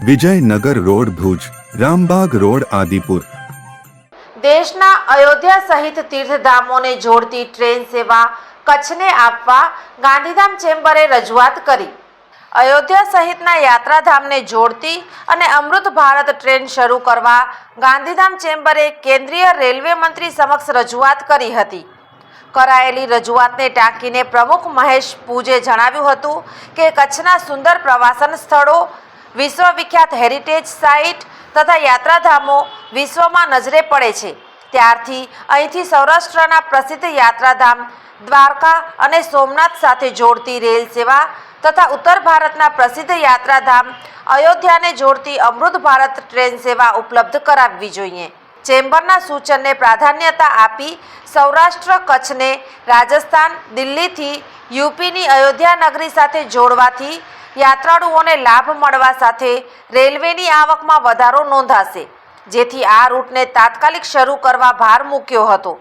Vijaynagar road Bhuj, Rambag road Adipur. દેશના અયોધ્યા સહિત તીર્થધામોને જોડતી ટ્રેન સેવા કચ્છને આપવા ગાંધીધામ ચેમ્બરે રજૂઆત કરી. અયોધ્યા સહિતના યાત્રાધામને જોડતી અને અમૃત ભારત ટ્રેન શરૂ કરવા ગાંધીધામ ચેમ્બરે કેન્દ્રીય રેલવે મંત્રી સમક્ષ રજૂઆત કરી હતી. કરાયેલી રજૂઆતને ટાંકીને પ્રમુખ મહેશ પૂજે જણાવ્યું હતું કે કચ્છના સુંદર પ્રવાસન સ્થળો વિશ્વવિખ્યાત હેરિટેજ સાઇટ તથા યાત્રાધામો વિશ્વમાં નજરે પડે છે. ત્યારથી અહીંથી સૌરાષ્ટ્રના પ્રસિદ્ધ યાત્રાધામ, દ્વારકા અને સોમનાથ સાથે જોડતી રેલ સેવા તથા ઉત્તર ભારતના પ્રસિદ્ધ યાત્રાધામ, અયોધ્યાને જોડતી અમૃત ભારત ટ્રેન સેવા ઉપલબ્ધ કરાવવી જોઈએ. ચેમ્બરના સૂચનને પ્રાધાન્યતા આપી સૌરાષ્ટ્ર કચ્છને રાજસ્થાન, દિલ્હીથી યુપીની અયોધ્યા નગરી સાથે જોડવાથી યાત્રાળુઓને લાભ મળવા સાથે રેલવેની આવકમાં વધારો નોંધાશે, જેથી આ રૂટને તાત્કાલિક શરૂ કરવા ભાર મૂક્યો હતો.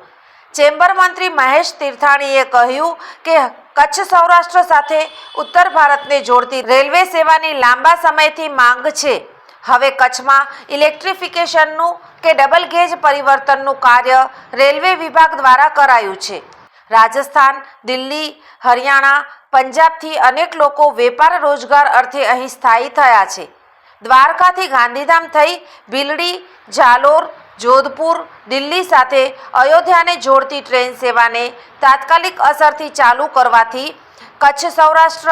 ચેમ્બર મંત્રી મહેશ તીર્થાણીએ કહ્યું કે, કચ્છ સૌરાષ્ટ્ર સાથે ઉત્તર ભારતને જોડતી રેલવે સેવાની લાંબા સમયથી માંગ છે. હવે કચ્છમાં ઇલેક્ટ્રિફિકેશનનું કે ડબલ ગેજ પરિવર્તનનું કાર્ય રેલવે વિભાગ દ્વારા કરાયું છે. રાજસ્થાન, દિલ્હી, હરિયાણા, પંજાબથી અનેક લોકો વેપાર રોજગાર અર્થે અહીં સ્થાયી થયા છે. દ્વારકાથી ગાંધીધામ થઈ ભીલડી જાલોર જોધપુર, દિલ્હી સાથે અયોધ્યાને જોડતી ટ્રેન સેવાને તાત્કાલિક અસરથી ચાલુ કરવાથી કચ્છ સૌરાષ્ટ્ર,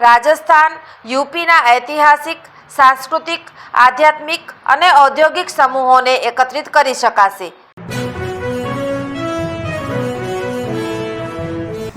રાજસ્થાન, યુપીના ઐતિહાસિક, સાંસ્કૃતિક, આધ્યાત્મિક અને ઔદ્યોગિક સમૂહોને એકત્રિત કરી શકાશે.